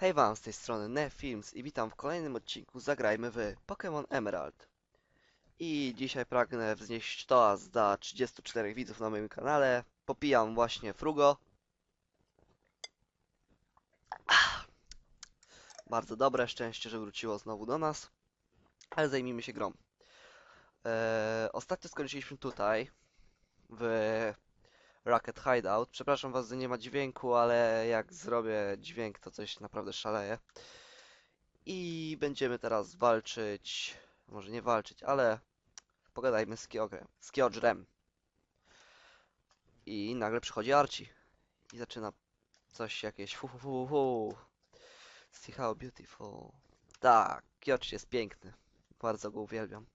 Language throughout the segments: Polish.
Hej wam, z tej strony Nefilms i witam w kolejnym odcinku Zagrajmy w Pokémon Emerald. I dzisiaj pragnę wznieść toast dla 34 widzów na moim kanale. Popijam właśnie Frugo. Bardzo dobre, szczęście, że wróciło znowu do nas. Ale zajmijmy się grą. Eee, ostatnio skończyliśmy tutaj, w Rocket Hideout. Przepraszam was, że nie ma dźwięku, ale jak zrobię dźwięk, to coś naprawdę szaleje. I będziemy teraz walczyć, może nie walczyć, ale pogadajmy z Kyogrem, z Kyodrem. I nagle przychodzi Archie i zaczyna coś jakieś fu fu fu fu. See how beautiful. Tak, Kyodr jest piękny. Bardzo go uwielbiam.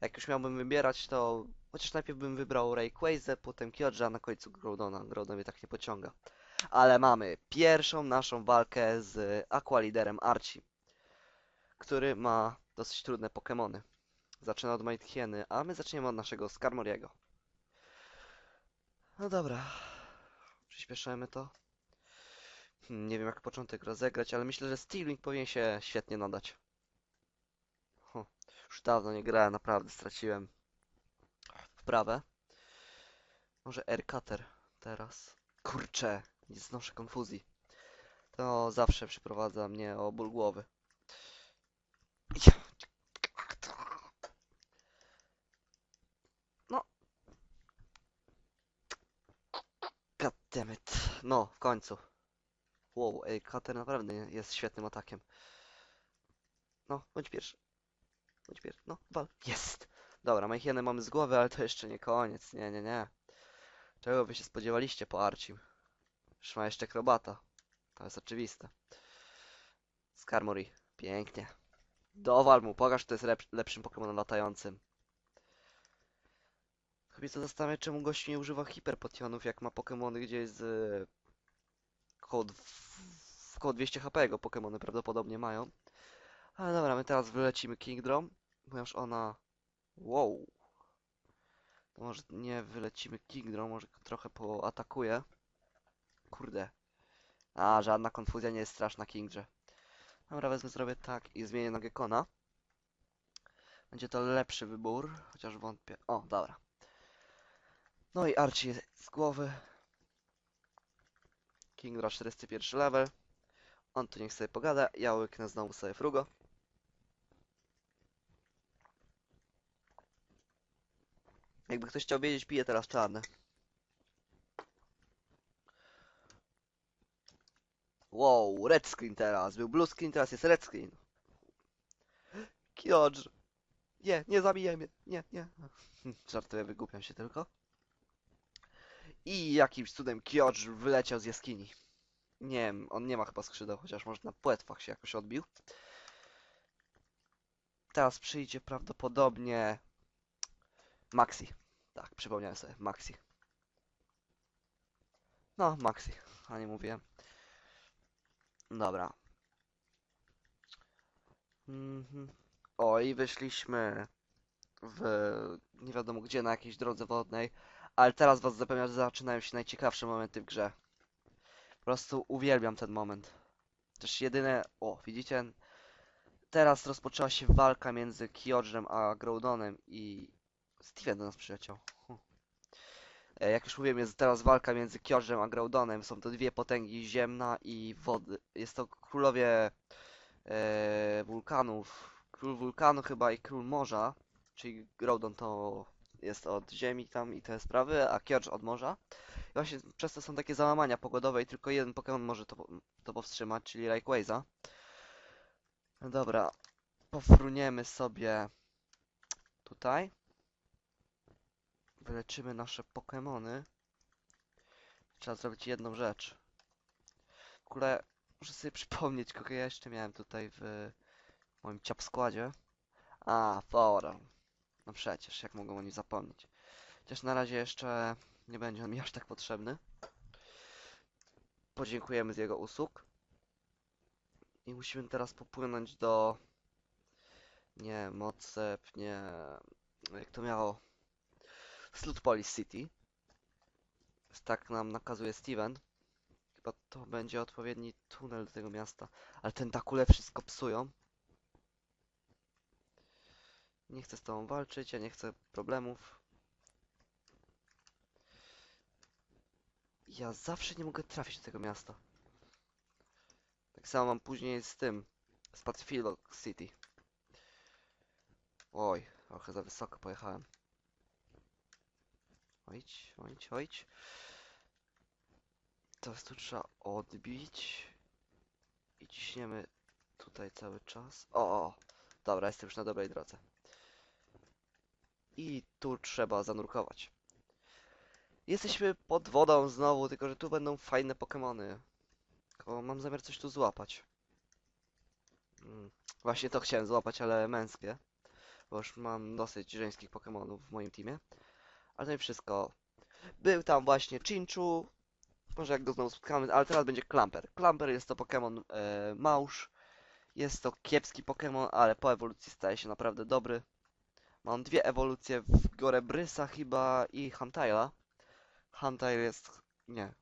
Jak już miałbym wybierać, to Chociaż najpierw bym wybrał Rayquaza, potem Kyodra, a na końcu Groudona. Groudon mnie tak nie pociąga. Ale mamy pierwszą naszą walkę z Aqualiderem Archie, który ma dosyć trudne Pokémony. Zaczyna od Mightyeny, a my zaczniemy od naszego Skarmoriego. No dobra. Przyspieszymy to. Hmm, nie wiem jak początek rozegrać, ale myślę, że Stealing powinien się świetnie nadać. Huh, już dawno nie grałem, naprawdę straciłem wprawę. Może R-Cutter teraz. Kurczę, nie znoszę konfuzji. To zawsze przyprowadza mnie o ból głowy. No. Goddammit. No, w końcu. Wow, R-Cutter naprawdę jest świetnym atakiem. No, bądź pierwszy. Bądź pierwszy. No, wal. Jest! Dobra, Majchieny mamy z głowy, ale to jeszcze nie koniec. Nie, nie, nie. Czego wy się spodziewaliście po Archim? Już ma jeszcze Krobata. To jest oczywiste. Skarmory. Pięknie. Dowal mu, pokaż, że to jest lep lepszym Pokémonem latającym. Co zastanawia, czemu gościu nie używa hiperpotionów, jak ma Pokémony gdzieś z... Koło, w koło 200 HP go Pokémony prawdopodobnie mają. Ale dobra, my teraz wylecimy Kingdrom, ponieważ ona Wow. To może nie wylecimy Kingdom, może trochę poatakuje. Kurde. A, żadna konfuzja nie jest straszna Kingdrze. Dobra, wezmę, zrobię tak i zmienię na Gekona. Będzie to lepszy wybór, chociaż wątpię. O, dobra. No i Archie z głowy. Kingdra 41 level. On tu niech sobie pogada, ja łyknę znowu sobie Frugo. Jakby ktoś chciał wiedzieć, piję teraz czarne. Wow, red screen teraz. Był blue screen, teraz jest red screen. Kyodr. Nie, nie zabijemy. Nie, nie. Żartuję, wygłupiam się tylko. I jakimś cudem Kyodr wyleciał z jaskini. Nie wiem, on nie ma chyba skrzydeł, chociaż może na płetwach się jakoś odbił. Teraz przyjdzie prawdopodobnie Maxi. Tak, przypomniałem sobie. Maxi. No, Maxi. A nie mówiłem. Dobra. Mhm. O, i wyszliśmy w nie wiadomo gdzie, na jakiejś drodze wodnej. Ale teraz was zapewniam, że zaczynają się najciekawsze momenty w grze. Po prostu uwielbiam ten moment. Też jedyne... O, widzicie? Teraz rozpoczęła się walka między Kyodrem a Groudonem i Steven do nas przyleciał. Hm. E, Jak już mówiłem, jest teraz walka między Kiorzem a Graudonem. Są to dwie potęgi ziemna i wody. Jest to królowie e, wulkanów. Król wulkanu chyba i król morza. Czyli Groudon to jest od ziemi tam i te sprawy, a Kiorz od morza. I właśnie przez to są takie załamania pogodowe i tylko jeden Pokémon może to, to powstrzymać, czyli Rayquaza. No dobra, pofruniemy sobie tutaj wyleczymy nasze Pokemony, trzeba zrobić jedną rzecz. W ogóle muszę sobie przypomnieć, kogo ja jeszcze miałem tutaj w moim ciap składzie. A, Forum. No przecież, jak mogą oni zapomnieć. Chociaż na razie jeszcze nie będzie on mi aż tak potrzebny. Podziękujemy z jego usług. I musimy teraz popłynąć do... Nie, Mocep, nie... Jak to miało? Slutpolis City. Tak nam nakazuje Steven. Chyba to będzie odpowiedni tunel do tego miasta. Ale tentakule wszystko psują. Nie chcę z tobą walczyć, ja nie chcę problemów. Ja zawsze nie mogę trafić do tego miasta. Tak samo mam później z tym, z Pacific City. Oj, trochę za wysoko pojechałem. Ojdź, ojdź, ojdź. Teraz tu trzeba odbić. I ciśniemy tutaj cały czas. O, o, dobra, jestem już na dobrej drodze. I tu trzeba zanurkować. Jesteśmy pod wodą znowu, tylko że tu będą fajne Pokemony. Tylko mam zamiar coś tu złapać. Mm, Właśnie to chciałem złapać, ale męskie. Bo już mam dosyć żeńskich Pokemonów w moim teamie. Ale to nie wszystko. Był tam właśnie Chinchu. Może jak go znowu spotkamy, ale teraz będzie Clamper. Clamper jest to Pokémon e, małż. Jest to kiepski Pokémon, ale po ewolucji staje się naprawdę dobry. Mam dwie ewolucje w Gorebrysa chyba i Huntaila. Huntail jest... nie.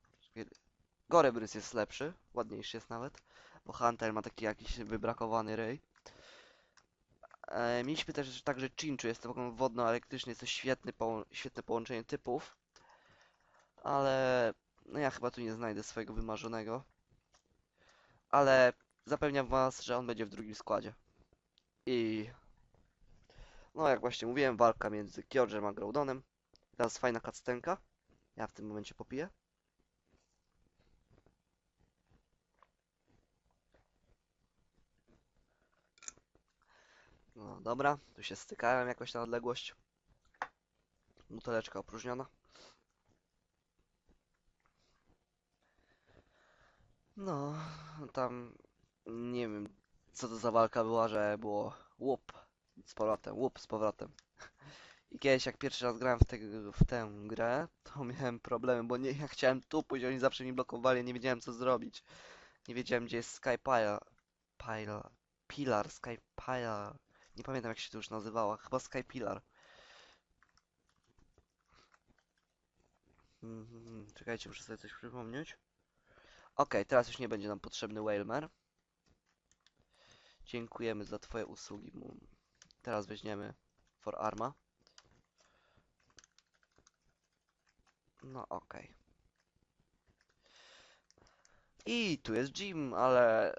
Gorebrys jest lepszy, ładniejszy jest nawet. Bo Huntail ma taki jakiś wybrakowany ryj. E, mieliśmy też także Chinchu, jest to Pokémon wodno-elektryczny, jest to świetny świetne połączenie typów. Ale no ja chyba tu nie znajdę swojego wymarzonego. Ale zapewniam was, że on będzie w drugim składzie. I no jak właśnie mówiłem, walka między Kyodżem a Groudоnem. Teraz fajna kactenka. Ja w tym momencie popiję. No dobra, tu się stykałem jakoś na odległość. Buteleczka opróżniona. No, tam nie wiem co to za walka była, że było łup z powrotem, łup z powrotem. I kiedyś jak pierwszy raz grałem w, te, w tę grę, to miałem problemy, bo nie, ja chciałem tu pójść, oni zawsze mi blokowali, nie wiedziałem co zrobić. Nie wiedziałem gdzie jest Skypile, Pile, Pilar, Skypile, nie pamiętam jak się to już nazywała, chyba Skypilar. Mhm, czekajcie, muszę sobie coś przypomnieć. Okej, teraz już nie będzie nam potrzebny Whalmer. Dziękujemy za twoje usługi. Teraz weźmiemy For Arma. No okej. I tu jest Jim, ale...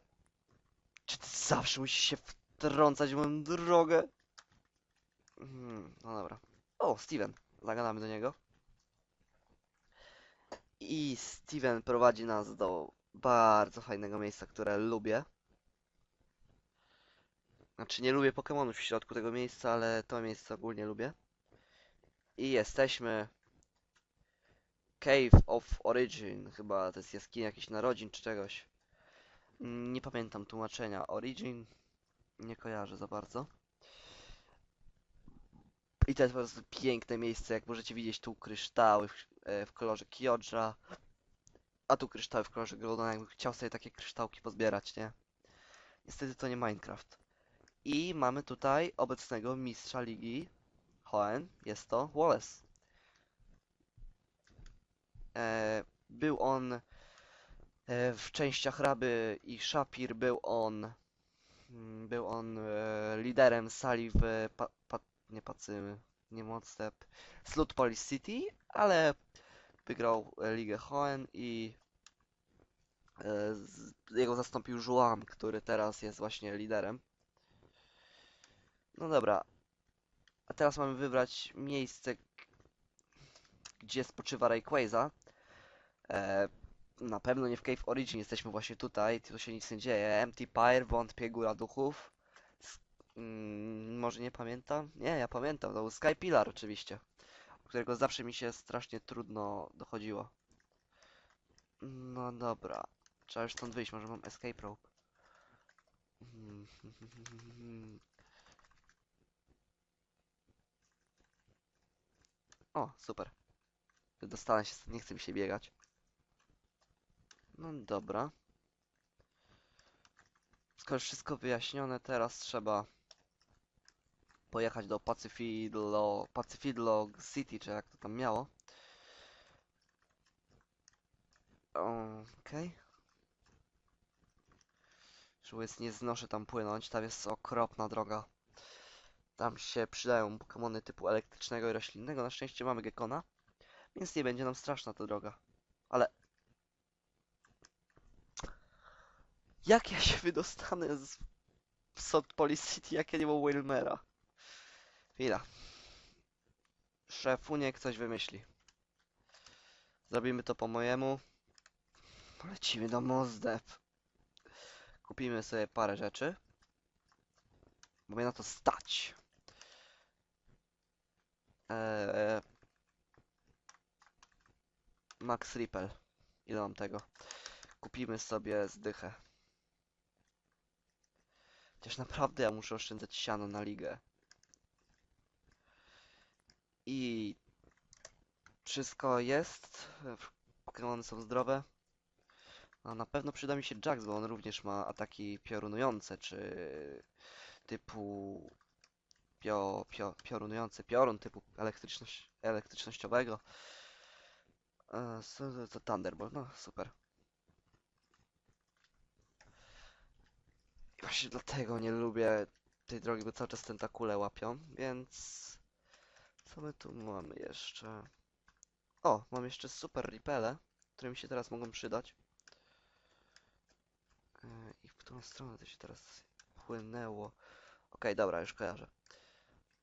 Czy ty zawsze musisz się wtrącać moją drogę? Hmm, no dobra. O, Steven. Zagadamy do niego. I Steven prowadzi nas do bardzo fajnego miejsca, które lubię. Znaczy nie lubię Pokemonów w środku tego miejsca, ale to miejsce ogólnie lubię. I jesteśmy Cave of Origin, chyba to jest jaskinia jakichś narodzin czy czegoś. Mm, Nie pamiętam tłumaczenia. Origin nie kojarzę za bardzo. I to jest po prostu piękne miejsce, jak możecie widzieć tu kryształy w, e, w kolorze Kyodża. A tu kryształy w kolorze Groudona, jakbym chciał sobie takie kryształki pozbierać, nie? Niestety to nie Minecraft. I mamy tutaj obecnego mistrza ligi Hoenn, jest to Wallace. E, był on e, w częściach Raby i Shapir, był on był on e, liderem sali w pa, pa, nie Pacymy, nie Modstep, Slut Police City, ale wygrał e, ligę Hoenn i e, jego zastąpił Juan, który teraz jest właśnie liderem. No dobra. A teraz mamy wybrać miejsce, gdzie spoczywa Rayquaza. E, na pewno nie w Cave Origin, jesteśmy właśnie tutaj, tu się nic nie dzieje. Empty Pyre, wątpię, Góra Duchów. Mm, może nie pamiętam? Nie, ja pamiętam, to był Sky Pillar oczywiście, którego zawsze mi się strasznie trudno dochodziło. No dobra, trzeba już stąd wyjść, może mam escape rope. O, super. Dostanę się, nie chce mi się biegać. No dobra. Skoro wszystko wyjaśnione, teraz trzeba pojechać do Pacyfidlo, Pacyfidlo City, czy jak to tam miało. Okej. Okay. nie znoszę tam płynąć, tam jest okropna droga. Tam się przydają Pokemony typu elektrycznego i roślinnego. Na szczęście mamy Gekona, więc nie będzie nam straszna ta droga. Ale... Jak ja się wydostanę z Sod Policity, jak ja nie mam Wilmera? Chwila. Szefu, niech coś wymyśli. Zrobimy to po mojemu. Polecimy do Mozdep. Kupimy sobie parę rzeczy. Bo mnie na to stać. Eee, Max Ripple. Ile mam tego? Kupimy sobie zdychę. Chociaż naprawdę ja muszę oszczędzać siano na ligę. I wszystko jest. Pokémony są zdrowe. No, na pewno przyda mi się Jax, bo on również ma ataki piorunujące, czy typu pio, pio, piorunujący piorun typu elektryczność, elektrycznościowego. E, co Thunderbolt, no super. I właśnie dlatego nie lubię tej drogi, bo cały czas tentakule łapią, więc... Co my tu mamy jeszcze? O, mam jeszcze super ripele, które mi się teraz mogą przydać. E, I w którą stronę to się teraz płynęło? Okej, dobra, już kojarzę.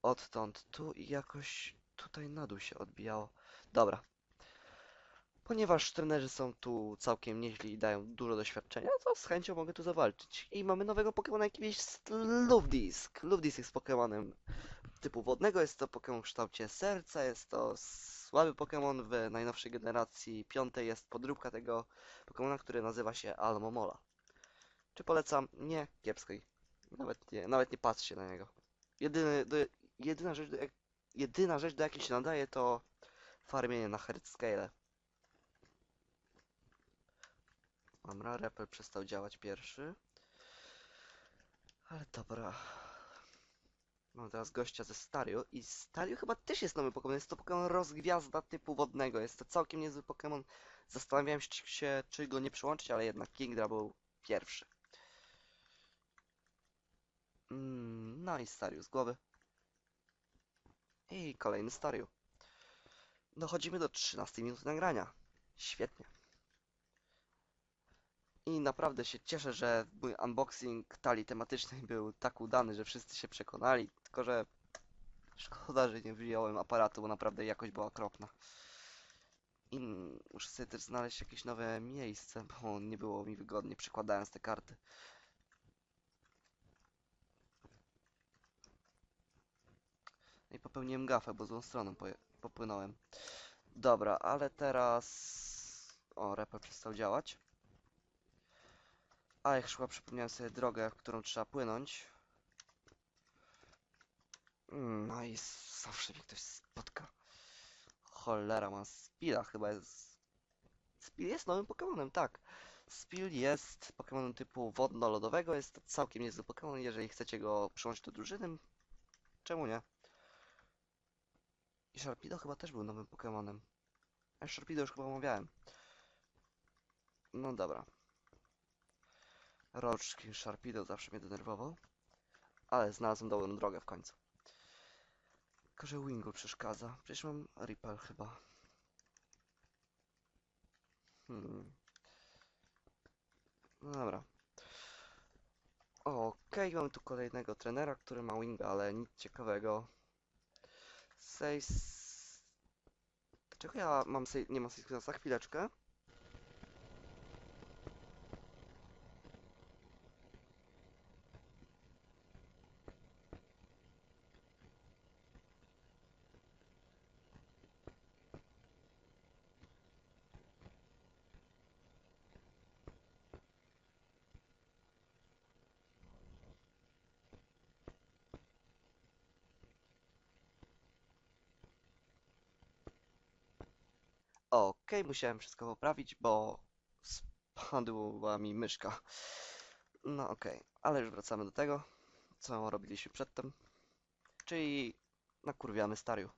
Odtąd tu i jakoś tutaj na dół się odbijało. Dobra. Ponieważ trenerzy są tu całkiem nieźli i dają dużo doświadczenia, to z chęcią mogę tu zawalczyć. I mamy nowego Pokemona, jakim jest Lufdisk. Lufdisk jest Pokemonem typu wodnego, jest to Pokémon w kształcie serca, jest to słaby Pokémon w najnowszej generacji piątej, jest podróbka tego Pokémona, który nazywa się Almomola. Czy polecam? Nie, kiepskiej. Nawet nie, nawet nie patrzcie na niego. Jedyny, do, jedyna rzecz, do, jedyna rzecz, do jakiej się nadaje, to farmienie na Hertz Scale. Dobra, Repel przestał działać pierwszy. Ale dobra. Mam teraz gościa ze Stario i Stario chyba też jest nowy Pokémon. Jest to Pokémon rozgwiazda typu wodnego. Jest to całkiem niezły Pokémon. Zastanawiałem się, czy go nie przyłączyć, ale jednak Kingdra był pierwszy. Mm, no i Stario z głowy. I kolejny Stario. Dochodzimy do 13 minuty nagrania. Świetnie. I naprawdę się cieszę, że mój unboxing talii tematycznej był tak udany, że wszyscy się przekonali. Tylko, że szkoda, że nie wyjąłem aparatu, bo naprawdę jakość była okropna. I muszę sobie też znaleźć jakieś nowe miejsce, bo nie było mi wygodnie przykładając te karty. No I popełniłem gafę, bo złą stroną popłynąłem. Dobra, ale teraz... O, repel przestał działać. A, jak chyba przypomniałem sobie drogę, którą trzeba płynąć. Mm, No i zawsze mnie ktoś spotka. Cholera, ma Spila chyba jest... Spil jest nowym Pokemonem, tak. Spil jest Pokemonem typu wodno-lodowego, jest to całkiem niezły Pokemon, jeżeli chcecie go przyłączyć do drużyny. Czemu nie? I Sharpedo chyba też był nowym Pokemonem. A Sharpedo już chyba omawiałem. No dobra. Roczki Sharpedo zawsze mnie denerwował. Ale znalazłem dobrą drogę w końcu. Tylko, że Wingu przeszkadza. Przecież mam Ripple chyba. Hmm. No dobra. Okej, mamy tu kolejnego trenera, który ma Winga, ale nic ciekawego. Sejs... Dlaczego ja mam sej... nie mam Sejs za chwileczkę? Okej, musiałem wszystko poprawić, bo spadła mi myszka. No okej, ale już wracamy do tego, co robiliśmy przedtem. Czyli nakurwiamy Stariu.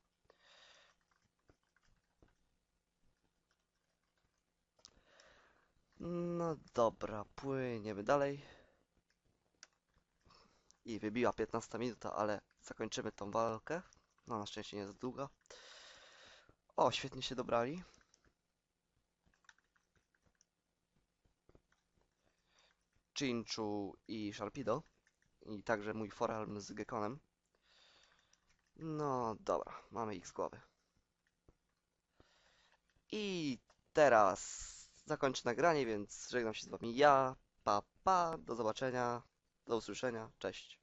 No dobra, płyniemy dalej. I wybiła 15 minuta, ale zakończymy tą walkę. No na szczęście nie jest długa. O, świetnie się dobrali. Chinchu i Sharpedo. I także mój Forelm z Gekkonem. No dobra, mamy ich z głowy. I teraz zakończę nagranie, więc żegnam się z wami ja. Pa, pa, do zobaczenia, do usłyszenia, cześć.